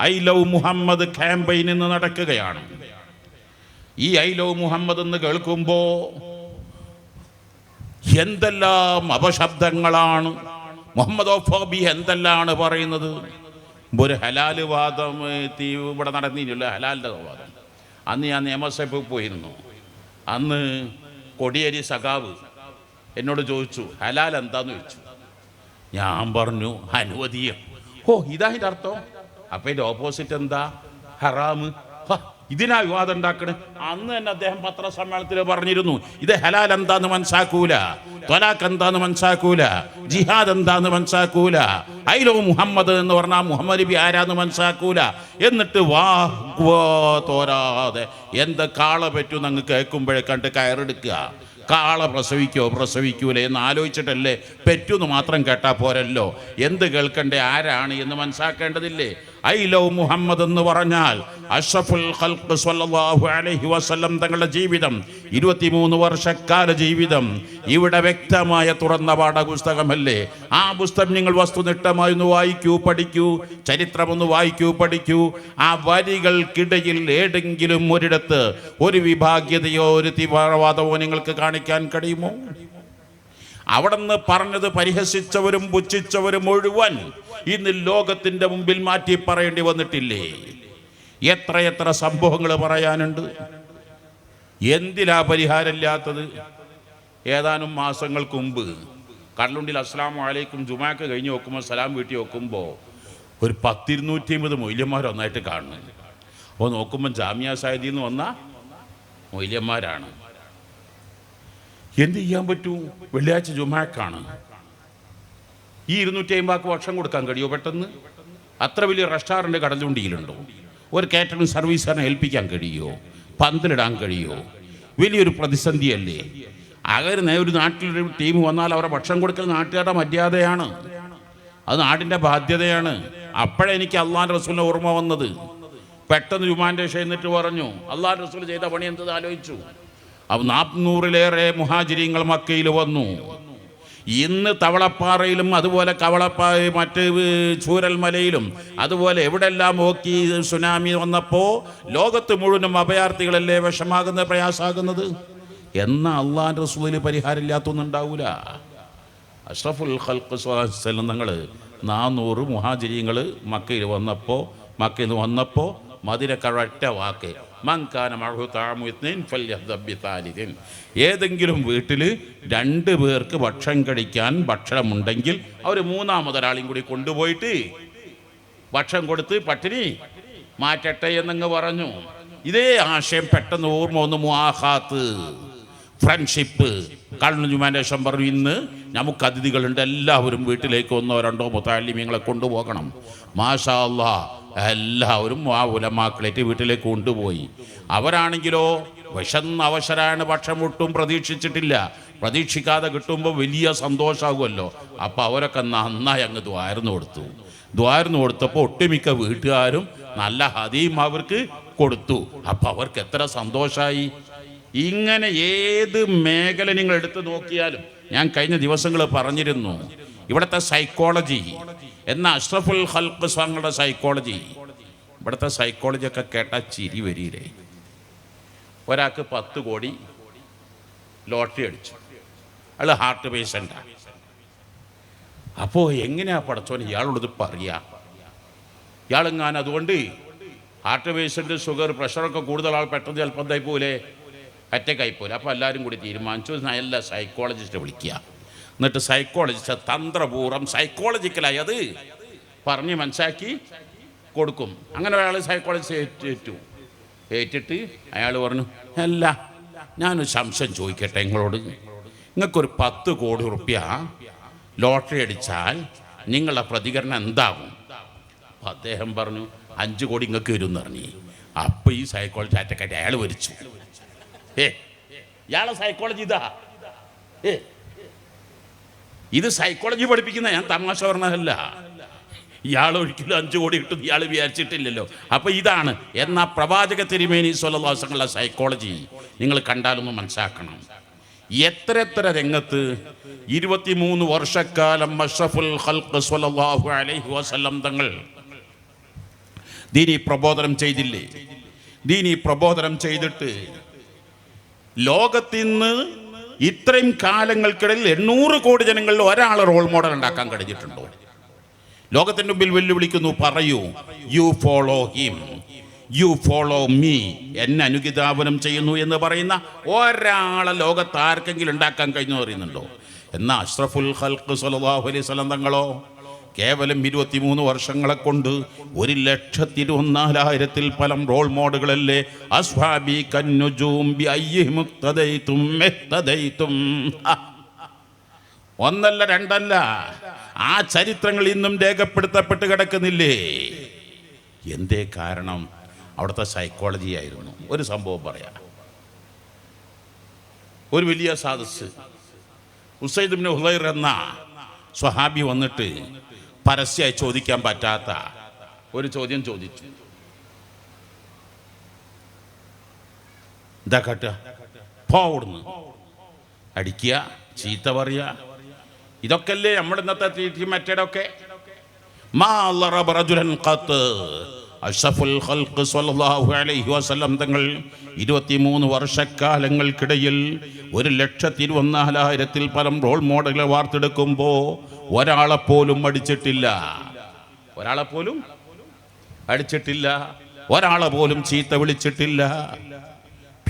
I love Muhammad campaign ഇന്ന് നടക്കുകയാണ്. ഈ ഐ ലവ് മുഹമ്മദ് എന്ന് കേൾക്കുമ്പോൾ എന്തെല്ലാം അപശബ്ദങ്ങളാണ്. മുഹമ്മദ് ഫോബി എന്തെല്ലാണ് പറയുന്നത്? ഒരു ഹലാൽ വാദം ഇവിടെ നടന്നിട്ടില്ല ഹലാലിന്റെ വാദം. അന്ന് ഞാൻ നിയമസഭയിൽ പോയിരുന്നു. അന്ന് കൊടിയേരി സഖാവ് എന്നോട് ചോദിച്ചു ഹലാൽ എന്താന്ന് ചോദിച്ചു. ഞാൻ പറഞ്ഞു അനുവദീയം. ഓ ഇതാ ഇതിന്റെ അർത്ഥം അപ്പം ഇതിന്റെ ഓപ്പോസിറ്റ് എന്താ? ഹറാമ്. ഇതിനാ വിവാദം ഉണ്ടാക്കണേ. അന്ന് തന്നെ അദ്ദേഹം പത്രസമ്മേളനത്തിൽ പറഞ്ഞിരുന്നു ഇത് ഹലാൽ എന്താന്ന് മനസ്സാക്കൂല തൊലാഖ് എന്താന്ന് മനസ്സാക്കൂല ജിഹാദ് എന്താന്ന് മനസ്സാക്കൂല ഐലോ മുഹമ്മദ് എന്ന് പറഞ്ഞാൽ മുഹമ്മദ് നബി ആരാന്ന് മനസ്സാക്കൂല. എന്നിട്ട് വാ തോരാതെ എന്ത് കാള പറ്റും അങ്ങ് കേൾക്കുമ്പോഴേ കണ്ട് കയറെടുക്കുക. കാള പ്രസവിക്കോ പ്രസവിക്കൂലേ എന്ന് ആലോചിച്ചിട്ടല്ലേ പറ്റൂന്ന് മാത്രം കേട്ടാ പോരല്ലോ. എന്ത് കേൾക്കണ്ടേ ആരാണ് എന്ന് മനസ്സാക്കേണ്ടതില്ലേ? ഐ മുഹമ്മദ് എന്ന് പറഞ്ഞാൽ അഷഫുൽ ഖൽഖ് സല്ലല്ലാഹു അലൈഹി വസല്ലം തങ്ങളുടെ ജീവിതം ഇരുപത്തിമൂന്ന് വർഷക്കാല ജീവിതം ഇവിടെ വ്യക്തമായ തുറന്ന പാഠപുസ്തകമല്ലേ? ആ പുസ്തകം നിങ്ങൾ വസ്തുനിഷ്ഠമായി ഒന്ന് വായിക്കൂ പഠിക്കൂ ചരിത്രമൊന്ന് വായിക്കൂ പഠിക്കൂ. ആ വരികൾക്കിടയിൽ ഏതെങ്കിലും ഒരിടത്ത് ഒരു വിഭാഗ്യതയോ ഒരു തീവ്രവാദമോ നിങ്ങൾക്ക് കാണിക്കാൻ കഴിയുമോ? അവിടുന്ന് പറഞ്ഞത് പരിഹസിച്ചവരും പുച്ഛിച്ചവരും മുഴുവൻ ഇന്ന് ലോകത്തിന്റെ മുമ്പിൽ മാറ്റി പറയേണ്ടി വന്നിട്ടില്ലേ? എത്രയെത്ര സംഭവങ്ങൾ പറയാനുണ്ട്. എന്തിലാ പരിഹാരമില്ലാത്തത്? ഏതാനും മാസങ്ങൾക്ക് മുമ്പ് കടലുണ്ടിൽ അസ്ലാം വലൈക്കും ജുമാക്ക് കഴിഞ്ഞ് നോക്കുമ്പോൾ സലാം വീട്ടി നോക്കുമ്പോൾ ഒരു പത്തിരുന്നൂറ്റി അമ്പത് മൊയ്യന്മാർ ഒന്നായിട്ട് കാണുന്നു അപ്പോൾ നോക്കുമ്പോൾ ജാമ്യ സാഹിതി എന്ന് വന്ന മൊയ്യന്മാരാണ് എന്ത് ചെയ്യാൻ പറ്റൂ? വെള്ളിയാഴ്ച ജുമാക്കാണ്. ഈ ഇരുന്നൂറ്റി അമ്പാക്ക് വർഷം കൊടുക്കാൻ കഴിയുമോ പെട്ടെന്ന്? അത്ര വലിയ റെസ്റ്റോറന്റ് കടലുണ്ടിയിലുണ്ടോ? ഒരു കാറ്ററിംഗ് സർവീസിനെ ഏൽപ്പിക്കാൻ കഴിയുമോ? പന്തലിടാൻ കഴിയുമോ? വലിയൊരു പ്രതിസന്ധിയല്ലേ? അകരുന്ന ഒരു നാട്ടിലൊരു ടീം വന്നാൽ അവരെ ഭക്ഷണം കൊടുക്കൽ നാട്ടുകാരുടെ മര്യാദയാണ്. അത് നാടിന്റെ ബാധ്യതയാണ്. അപ്പോഴേ എനിക്ക് അള്ളാൻ റസൂലിനെ ഓർമ്മ വന്നത്. പെട്ടെന്ന് ജുമാന്റെ എന്നിട്ട് പറഞ്ഞു അള്ളാൻ റസൂൽ ചെയ്ത പണി എന്തത് ആലോചിച്ചു? നാൽപ്പനൂറിലേറെ മുഹാജിരിങ്ങൾ മക്കയിൽ വന്നു. ഇന്ന് തവളപ്പാറയിലും അതുപോലെ കവളപ്പാ മറ്റ് ചൂരൽമലയിലും അതുപോലെ എവിടെല്ലാം നോക്കി സുനാമി വന്നപ്പോൾ ലോകത്ത് മുഴുവനും അഭയാർത്ഥികളല്ലേ വിഷമാകുന്നത് പ്രയാസാകുന്നത്? എന്ന അള്ളാൻ റസൂലിന് പരിഹാരമില്ലാത്തൊന്നും ഉണ്ടാവൂല അഷ്റഫുൽ ഖൽഖ് നിങ്ങൾ നാനൂറ് മുഹാജിരിങ്ങൾ മക്കയിൽ വന്നപ്പോൾ മക്കയിൽ നിന്ന് വന്നപ്പോൾ കഴറ്റ വാക്ക് മങ്കാന മഴു താമുദ്ദീൻ ഫല്യദ്ദബ്ബിത്താലിദിൻ. ഏതെങ്കിലും വീട്ടിൽ രണ്ട് പേർക്ക് ഭക്ഷണം കഴിക്കാൻ ഭക്ഷണമുണ്ടെങ്കിൽ അവർ മൂന്നാമതൊരാളെയും കൂടി കൊണ്ടുപോയിട്ട് ഭക്ഷണം കൊടുത്ത് പട്ടിണി മാറ്റട്ടെ എന്നങ്ങ് പറഞ്ഞു. ഇതേ ആശയം പെട്ടെന്ന് ഓർമ്മ വന്നു മുഹാത്ത് ഫ്രണ്ട്ഷിപ്പ്. കണ്ണുജുമാന്റെ ശേഷം പറഞ്ഞു ഇന്ന് നമുക്ക് അതിഥികളുണ്ട്. എല്ലാവരും വീട്ടിലേക്ക് ഒന്നോ രണ്ടോ മുത്താലിമിങ്ങളെ കൊണ്ടുപോകണം. മാഷാ അല്ലാ എല്ലാവരും ആ ഉലമാക്കളേറ്റ് വീട്ടിലേക്ക് കൊണ്ടുപോയി. അവരാണെങ്കിലോ വിശന്ന അവശരാണ് ഭക്ഷണം ഒട്ടും പ്രതീക്ഷിച്ചിട്ടില്ല. പ്രതീക്ഷിക്കാതെ കിട്ടുമ്പോൾ വലിയ സന്തോഷമാകുമല്ലോ അപ്പോൾ അവരൊക്കെ നന്നായി അങ്ങ് ദ്വാരന്ന് കൊടുത്തു. ദ്വാരന്ന് കൊടുത്തപ്പോൾ ഒട്ടുമിക്ക വീട്ടുകാരും നല്ല ഹതിയും അവർക്ക് കൊടുത്തു. അപ്പോൾ അവർക്ക് എത്ര സന്തോഷമായി ഇങ്ങനെ ഏത് മേഖല നിങ്ങൾ എടുത്തു നോക്കിയാലും ഞാൻ കഴിഞ്ഞ ദിവസങ്ങൾ പറഞ്ഞിരുന്നു. ഇവിടുത്തെ സൈക്കോളജി എന്ന അഷ്റഫുൽ ഹൽക്ക് സ്വാങ്ങളുടെ സൈക്കോളജി ഇവിടുത്തെ സൈക്കോളജി ഒക്കെ കേട്ടാൽ ചിരി വരിയില്ലേ? ഒരാൾക്ക് പത്ത് കോടി ലോട്ടറി അടിച്ചു. അയാൾ ഹാർട്ട് പേഷ്യന്റാണ് അപ്പോൾ എങ്ങനെയാ പടച്ചോൻ ഇയാളോടത് പറയാ? ഇയാളെങ്ങാൻ അതുകൊണ്ട് ഹാർട്ട് പേഷ്യന്റ് ഷുഗർ പ്രഷറൊക്കെ കൂടുതൽ ആൾ പെട്ടെന്ന് ചിലപ്പോൾ എന്തായി പോലെ അറ്റക്കായി പോലെ അപ്പോൾ എല്ലാവരും കൂടി തീരുമാനിച്ചു. നല്ല സൈക്കോളജിസ്റ്റ് വിളിക്കുക. എന്നിട്ട് സൈക്കോളജിസ്റ്റ് തന്ത്രപൂർവം സൈക്കോളജിക്കലായി അത് പറഞ്ഞ് മനസ്സാക്കി കൊടുക്കും. അങ്ങനെ ഒരാൾ സൈക്കോളജി ഏറ്റു ഏറ്റു. ഏറ്റിട്ട് അയാൾ പറഞ്ഞു അല്ല ഞാനൊരു സംശയം ചോദിക്കട്ടെ നിങ്ങളോട്. നിങ്ങൾക്കൊരു പത്ത് കോടി റുപ്യ ലോട്ടറി അടിച്ചാൽ നിങ്ങളുടെ പ്രതികരണം എന്താകും? അപ്പം അദ്ദേഹം പറഞ്ഞു അഞ്ച് കോടി ഇങ്ങക്ക് വരും എന്ന് പറഞ്ഞു. അപ്പം ഈ സൈക്കോളജി ആറ്റക്കാറ്റ് അയാൾ വരിച്ചു ഏ ഇയാളെ സൈക്കോളജി ഇതാ. ഏ ഇത് സൈക്കോളജി പഠിപ്പിക്കുന്ന ഞാൻ തമാശ പറഞ്ഞതല്ല. ഇയാൾ ഒരിക്കലും അഞ്ചു കോടി കിട്ടും ഇയാൾ വിചാരിച്ചിട്ടില്ലല്ലോ. അപ്പോൾ ഇതാണ്. എന്നാ പ്രവാചക തിരുമേനി സ്വലദാസങ്ങളുടെ സൈക്കോളജി നിങ്ങൾ കണ്ടാലൊന്ന് മനസ്സിലാക്കണം. എത്ര എത്ര രംഗത്ത് ഇരുപത്തിമൂന്ന് വർഷക്കാലം ഖൽഖ് സ്വല്ലല്ലാഹു അലൈഹി വസല്ലം തങ്ങൾ ദീനി പ്രബോധനം ചെയ്തില്ലേ? ദീനി പ്രബോധനം ചെയ്തിട്ട് ലോകത്തിന്ന് ഇത്രയും കാലങ്ങൾക്കിടയിൽ എണ്ണൂറ് കോടി ജനങ്ങളിൽ ഒരാളെ റോൾ മോഡൽ ഉണ്ടാക്കാൻ കഴിഞ്ഞിട്ടുണ്ടോ? ലോകത്തിന്റെ മുമ്പിൽ വെല്ലുവിളിക്കുന്നു പറയൂ you follow him you follow me എന്നെ അനുഗിതാപനം ചെയ്യുന്നു എന്ന് പറയുന്ന ഒരാളെ ലോകത്ത് ആർക്കെങ്കിലും ഉണ്ടാക്കാൻ കഴിഞ്ഞു അറിയുന്നുണ്ടോ എന്നാ അഷ്റഫുൽ ഹൽക്ക് സല്ലല്ലാഹു അലൈഹി വസല്ലം തങ്ങളോ? കേവലം ഇരുപത്തിമൂന്ന് വർഷങ്ങളെ കൊണ്ട് ഒരു ലക്ഷത്തി ഇരുപത്തിനാലായിരത്തിൽ പലം റോൾ മോഡുകളല്ലേ അസ്വാബി കന്നുജൂം ബി അയ്യിഹിം ഇഖ്തദൈതും ഇഖ്തദൈതും. ഒന്നല്ല രണ്ടല്ല. ആ ചരിത്രങ്ങൾ ഇന്നും രേഖപ്പെടുത്തപ്പെട്ട് കിടക്കുന്നില്ലേ? എന്തേ കാരണം? അവിടുത്തെ സൈക്കോളജി ആയിരുന്നു. ഒരു സംഭവം പറയാം. ഒരു വലിയ സാദസ്. ഉസൈദ് ബിൻ ഹുലൈർ എന്ന സ്വഹാബി വന്നിട്ട് പരസ്യമായി ചോദിക്കാൻ പറ്റാത്ത ഒരു ചോദ്യം ചോദിച്ചു. എന്താ കാട്ടുക പോവിടുന്ന് അടിക്കുക ചീത്ത പറയുക. ഇതൊക്കെ അല്ലേ നമ്മുടെ ഇന്നത്തെ തീറ്റി മറ്റേടൊക്കെ സ്വല്ലല്ലാഹു അലൈഹി വസല്ലം തങ്ങൾ ഇരുപത്തിമൂന്ന് വർഷക്കാലങ്ങൾക്കിടയിൽ ഒരു ലക്ഷത്തി ഇരുപത്തിനാലായിരത്തിൽ പരം റോൾ മോഡലുകളെ വാർത്തെടുക്കുമ്പോൾ ഒരാളെപ്പോലും അടിച്ചിട്ടില്ല. ഒരാളെപ്പോലും അടിച്ചിട്ടില്ല. ഒരാളെ പോലും ചീത്ത വിളിച്ചിട്ടില്ല.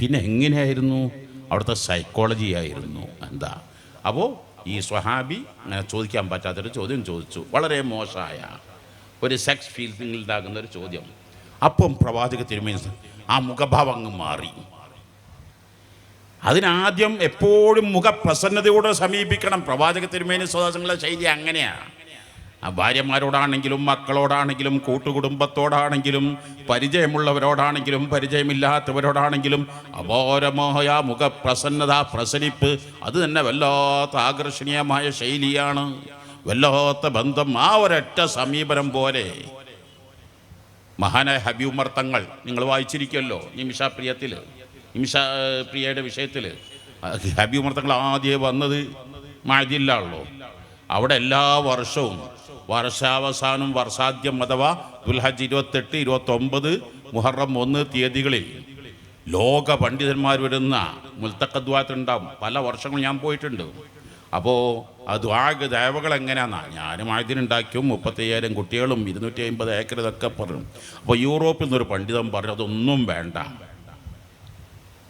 പിന്നെ എങ്ങനെയായിരുന്നു? അവിടുത്തെ സൈക്കോളജി ആയിരുന്നു. എന്താ? അപ്പോൾ ഈ സ്വഹാബി അങ്ങനെ ചോദിക്കാൻ പറ്റാത്തൊരു ചോദ്യം ചോദിച്ചു. വളരെ മോശമായ ഒരു സെക്സ് ഫീലിംഗ് ഉണ്ടാകുന്ന ഒരു ചോദ്യം. അപ്പം പ്രവാചക തിരുമേനി ആ മുഖഭാവം അങ്ങ് മാറി. അതിനാദ്യം എപ്പോഴും മുഖപ്രസന്നതയോടെ സമീപിക്കണം. പ്രവാചക തിരുമേനി സ്വദാസങ്ങളുടെ ശൈലി അങ്ങനെയാണ് ആ ഭാര്യമാരോടാണെങ്കിലും മക്കളോടാണെങ്കിലും കൂട്ടുകുടുംബത്തോടാണെങ്കിലും പരിചയമുള്ളവരോടാണെങ്കിലും പരിചയമില്ലാത്തവരോടാണെങ്കിലും അപാരമായ മുഖപ്രസന്നത പ്രസരിപ്പ് അത് തന്നെ വല്ലാത്ത ആകർഷണീയമായ ശൈലിയാണ്. വല്ലാത്ത ബന്ധം. ആ ഒരൊറ്റ സമീപനം പോലെ. മഹാനായ ഹബീബ് തങ്ങൾ നിങ്ങൾ വായിച്ചിരിക്കുമല്ലോ നിമിഷ നിമിഷ പ്രിയയുടെ വിഷയത്തിൽ ഹബീബ് തങ്ങൾ ആദ്യം വന്നത് മാതില്ലാണല്ലോ അവിടെ എല്ലാ വർഷവും വർഷാവസാനം വർഷാദ്യം അഥവാ ദുൽഹജ് ഇരുപത്തെട്ട് ഇരുപത്തൊമ്പത് മുഹറം ഒന്ന് തീയതികളിൽ ലോക പണ്ഡിതന്മാർ വരുന്ന മുൽത്തക്കദ്വാത്തുണ്ടാവും പല വർഷങ്ങളും ഞാൻ പോയിട്ടുണ്ട്. അപ്പോൾ ആ ദ്വാഗ് ദേവകൾ എങ്ങനെയാണെന്നാണ് ഞാനും ആയതിനുണ്ടാക്കിയും മുപ്പത്തയ്യായിരം കുട്ടികളും ഇരുന്നൂറ്റി അമ്പത് ഏക്കർ ഇതൊക്കെ പറഞ്ഞു. അപ്പോൾ യൂറോപ്പിൽ നിന്നൊരു പണ്ഡിതൻ പറഞ്ഞു അതൊന്നും വേണ്ട അത്തഹല്ലുക്ക് ബി അഖ്ലാഖി റസൂലില്ലാഹി സ്വല്ലല്ലാഹു അലൈഹി വസല്ലം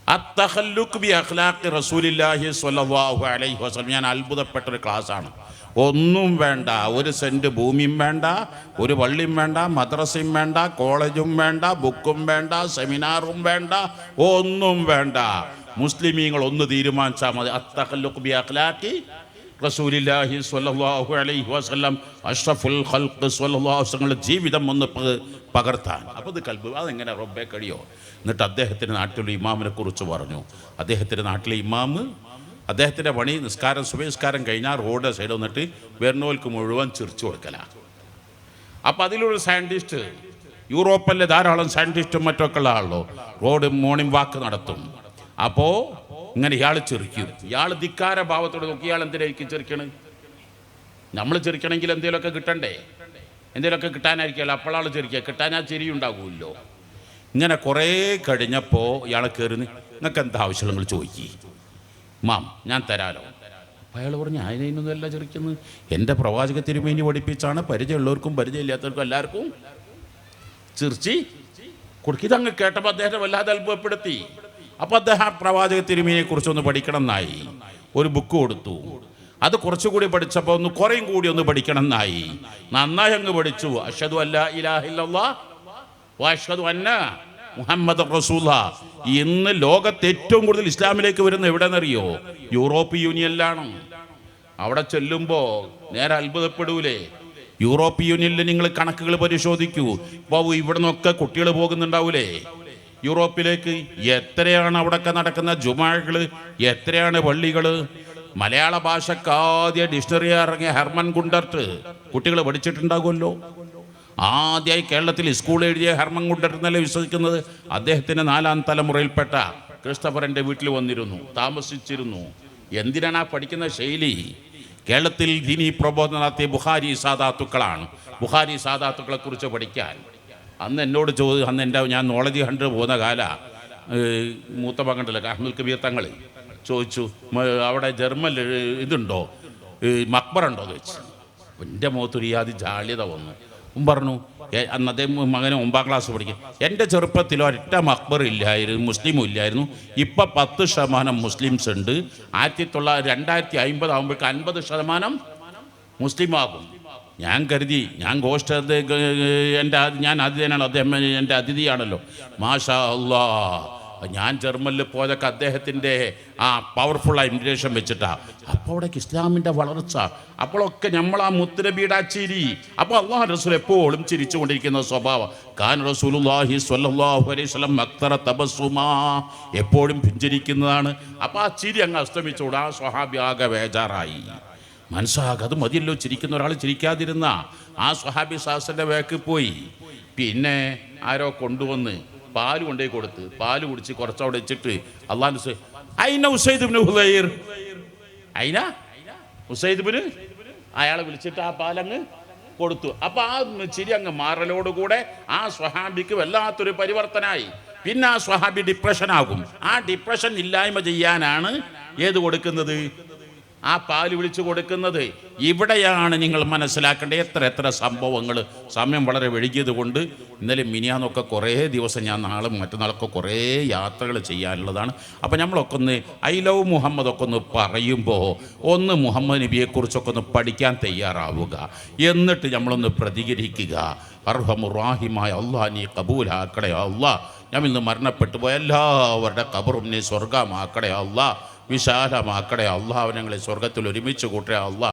ഞാൻ അത്ഭുതപ്പെട്ട ഒരു ക്ലാസ്സാണ്. ഒന്നും വേണ്ട. ഒരു സെന്റ് ഭൂമിയും വേണ്ട ഒരു പള്ളിയും വേണ്ട മദ്രസയും വേണ്ട കോളേജും വേണ്ട ബുക്കും വേണ്ട സെമിനാറും വേണ്ട ഒന്നും വേണ്ട. മുസ്ലിമീങ്ങൾ ഒന്ന് തീരുമാനിച്ചാൽ മതി. അത്തഹല്ലുക്ക് ബി അഖ്ലാഖി റസൂലില്ലാഹി സ്വല്ലല്ലാഹു അലൈഹി വസല്ലം അഷ്റഫുൽ ഖൽഖ് സ്വല്ലല്ലാഹു ജീവിതം ഒന്ന് പകർത്താൻ. അപ്പോൾ ഇത് കൽബ് അതെങ്ങനെ റബ്ബെ കഴിയോ? എന്നിട്ട് അദ്ദേഹത്തിന്റെ നാട്ടിലെ ഇമാമിനെ കുറിച്ച് പറഞ്ഞു. അദ്ദേഹത്തിന്റെ നാട്ടിലെ ഇമാമ് അദ്ദേഹത്തിന്റെ പണി നിസ്കാരം സുബഹിസ്കാരം കഴിഞ്ഞാൽ റോഡ് സൈഡ് വന്നിട്ട് വെർണോൽക്ക് മുഴുവൻ ചിരിച്ചു കൊടുക്കലാണ് അപ്പം അതിലൊരു സയന്റിസ്റ്റ് യൂറോപ്പിലെ ധാരാളം സയന്റിസ്റ്റും മറ്റൊക്കെ ഉള്ള ആളോ റോഡ് മോർണിംഗ് വാക്ക് നടത്തും. അപ്പോൾ ഇങ്ങനെ ഇയാൾ ചെറിക്കും ഇയാൾ ധിക്കാര ഭാവത്തോടെ നോക്കി ഇയാൾ എന്തിനായിരിക്കും ചെറിക്കണത് നമ്മൾ ചെറിക്കണമെങ്കിൽ എന്തെങ്കിലുമൊക്കെ കിട്ടണ്ടേ? എന്തെങ്കിലുമൊക്കെ കിട്ടാനായിരിക്കുമല്ലോ. അപ്പോഴാൾ ചെറിക്കുക കിട്ടാനാ ചെരി ഉണ്ടാകുമല്ലോ ഇങ്ങനെ കുറേ കഴിഞ്ഞപ്പോൾ ഇയാൾ കയറി നിങ്ങൾക്ക് എന്താ ആവശ്യം നിങ്ങൾ ചോദിക്കി. മാം ഞാൻ തരാലോ. അപ്പോൾ അയാൾ പറഞ്ഞു അതിനൊന്നുമല്ല ചെറിക്കുന്നത് എന്റെ പ്രവാചക തിരുമേനി പഠിപ്പിച്ചാണ് പരിചയമുള്ളവർക്കും പരിചയമില്ലാത്തവർക്കും എല്ലാവർക്കും. ചിർച്ചി കൊടുക്കി ഇതങ്ങ് കേട്ടപ്പോൾ അദ്ദേഹത്തെ വല്ലാതെ അത്ഭുതപ്പെടുത്തി. അപ്പോൾ അദ്ദേഹം പ്രവാചക തിരുമേനിയെ കുറിച്ചൊന്ന് പഠിക്കണം എന്നായി ഒരു ബുക്ക് കൊടുത്തു. അത് കുറച്ചുകൂടി പഠിച്ചപ്പോൾ ഒന്ന് കുറേയും കൂടി ഒന്ന് പഠിക്കണം എന്നായി നന്നായി അങ്ങ് പഠിച്ചു. അഷദു അല്ല ഇലാഹില്ലാഷു അന്ന മുഹമ്മദ് റസൂല ഇന്ന് ലോകത്ത് ഏറ്റവും കൂടുതൽ ഇസ്ലാമിലേക്ക് വരുന്ന എവിടെന്നറിയോ? യൂറോപ്പ് യൂണിയനിലാണ്. അവിടെ ചെല്ലുമ്പോൾ നേരെ അത്ഭുതപ്പെടൂലേ? യൂറോപ്പ് യൂണിയനിൽ നിങ്ങൾ കണക്കുകൾ പരിശോധിക്കൂ. ഇപ്പോൾ ഇവിടെ നിന്നൊക്കെ കുട്ടികൾ പോകുന്നുണ്ടാവൂലേ? യൂറോപ്പിലേക്ക് എത്രയാണ് അവിടെയൊക്കെ നടക്കുന്ന ജുമാകൾ എത്രയാണ് പള്ളികൾ മലയാള ഭാഷക്ക് ആദ്യ ഡിക്ഷണറി ഇറങ്ങിയ ഹെർമൻ ഗുണ്ടർട്ട് കുട്ടികൾ പഠിച്ചിട്ടുണ്ടാകുമല്ലോ. ആദ്യമായി കേരളത്തിൽ സ്കൂൾ എഴുതിയ ഹെർമൻ ഗുണ്ടർട്ട് എന്നല്ലേ വിശ്വസിക്കുന്നത്? അദ്ദേഹത്തിന്റെ നാലാം തലമുറയിൽപ്പെട്ട ക്രിസ്റ്റഫറിന്റെ വീട്ടിൽ വന്നിരുന്നു താമസിച്ചിരുന്നു. എന്തിനാണ് ആ പഠിക്കുന്ന ശൈലി? കേരളത്തിൽ ദിനി പ്രബോധനം നടത്തിയ ബുഹാരി സാധാത്തുക്കളാണ് ബുഹാരി സാധാത്തുക്കളെ കുറിച്ച് പഠിക്കാൻ. അന്ന് എന്നോട് ചോദി അന്ന് എന്റെ ഞാൻ നോളജ് ഹണ്ട് പോകുന്ന കാല മൂത്ത മകണ്ടല്ലോ അഹമ്മദ് കബീർ തങ്ങൾ ചോദിച്ചു "മ- അവിടെ ജർമ്മൻ ഇതുണ്ടോ? മക്ബർ ഉണ്ടോ എന്ന് വെച്ചു എന്റെ മുഖത്തൊരു യാതി ജാള്യത വന്നു. പറഞ്ഞു "എ- അന്ന് അദ്ദേഹം മകനെ ഒമ്പാം ക്ലാസ് പഠിക്കും. എന്റെ ചെറുപ്പത്തിൽ ഒരൊറ്റ മക്ബർ ഇല്ലായിരുന്നു മുസ്ലിമും ഇല്ലായിരുന്നു. ഇപ്പം പത്ത് ശതമാനം മുസ്ലിംസ് ഉണ്ട്. ആയിരത്തി തൊള്ളായിരത്തി രണ്ടായിരത്തി അമ്പത് ആകുമ്പോഴേക്ക് അൻപത് ശതമാനം മുസ്ലിമാകും. ഞാൻ കരുതി ഞാൻ ഗോഷ്ഠ എന്റെ ഞാൻ അതിഥിയാണല്ലോ അദ്ദേഹം എന്റെ അതിഥിയാണല്ലോ. മാഷാ അള്ളാ ഞാൻ ജർമ്മനിൽ പോയതൊക്കെ അദ്ദേഹത്തിന്റെ ആ പവർഫുള്ളായ ഇമിഗ്രേഷൻ വെച്ചിട്ടാ. അപ്പോൾ അവിടേക്ക് ഇസ്ലാമിന്റെ വളർച്ച അപ്പോഴൊക്കെ നമ്മൾ ആ മുത്തുനബിയുടെ ആ ചിരി. അപ്പോൾ അള്ളാഹ് റസൂൽ എപ്പോഴും ചിരിച്ചുകൊണ്ടിരിക്കുന്ന സ്വഭാവം. ഖാൻ റസൂലുള്ളാഹി സ്വല്ലല്ലാഹു അലൈഹി വസല്ലം അക്തറ തബസ്സുമാ. എപ്പോഴും പിഞ്ചിരിക്കുന്നതാണ്. അപ്പോൾ ആ ചിരി അങ്ങ് അസ്തമിച്ചുകൂടാ ആ സ്വഹാബി മനസ്സാകെ അത് മതിയല്ലോ. ചിരിക്കുന്ന ഒരാൾ ചിരിക്കാതിരുന്ന ആ സുഹാബി സാസിന്റെ വേക്ക് പോയി. പിന്നെ ആരോ കൊണ്ടുവന്ന് പാൽ കൊണ്ടുപോയി കൊടുത്ത് പാൽ കുടിച്ച് കുറച്ചവിടെ വെച്ചിട്ട് അള്ളാഹ് അയാളെ വിളിച്ചിട്ട് ആ പാലങ്ങ് കൊടുത്തു. അപ്പൊ ആ ചിരി അങ്ങ് മാറലോടുകൂടെ ആ സ്വഹാബിക്ക് വല്ലാത്തൊരു പരിവർത്തനായി. പിന്നെ ആ സ്വഹാബി ഡിപ്രഷൻ ആകും. ആ ഡിപ്രഷൻ ഇല്ലായ്മ ചെയ്യാനാണ് ഏത് കൊടുക്കുന്നത്? ആ പാൽ വിളിച്ചു കൊടുക്കുന്നത് ഇവിടെയാണ് നിങ്ങൾ മനസ്സിലാക്കേണ്ടത്. എത്ര എത്ര സംഭവങ്ങൾ. സമയം വളരെ വഴുകിയത് കൊണ്ട് ഇന്നലെ മിനിയാന്നൊക്കെ കുറേ ദിവസം ഞാൻ നാളെ മറ്റന്നാളൊക്കെ കുറേ യാത്രകൾ ചെയ്യാനുള്ളതാണ്. അപ്പോൾ നമ്മളൊക്കെ ഒന്ന് ഐ ലവ് മുഹമ്മദ് ഒക്കെ ഒന്ന് പറയുമ്പോൾ ഒന്ന് മുഹമ്മദ് നബിയെക്കുറിച്ചൊക്കെ ഒന്ന് പഠിക്കാൻ തയ്യാറാവുക. എന്നിട്ട് നമ്മളൊന്ന് പ്രതികരിക്കുക. അർഹമുറാഹിമായ അള്ളാഹ് നീ കബൂലാക്കടേ അള്ളാഹ്. ഞാൻ ഇന്ന് മരണപ്പെട്ടു പോയ എല്ലാവരുടെ കബറും നീ സ്വർഗമാക്കടേ അള്ളാഹ്. വിശാലമാക്കടേ. അള്ളാഹ് ഞങ്ങളെ സ്വർഗത്തിൽ ഒരുമിച്ച് കൂട്ടേ അള്ളാഹ്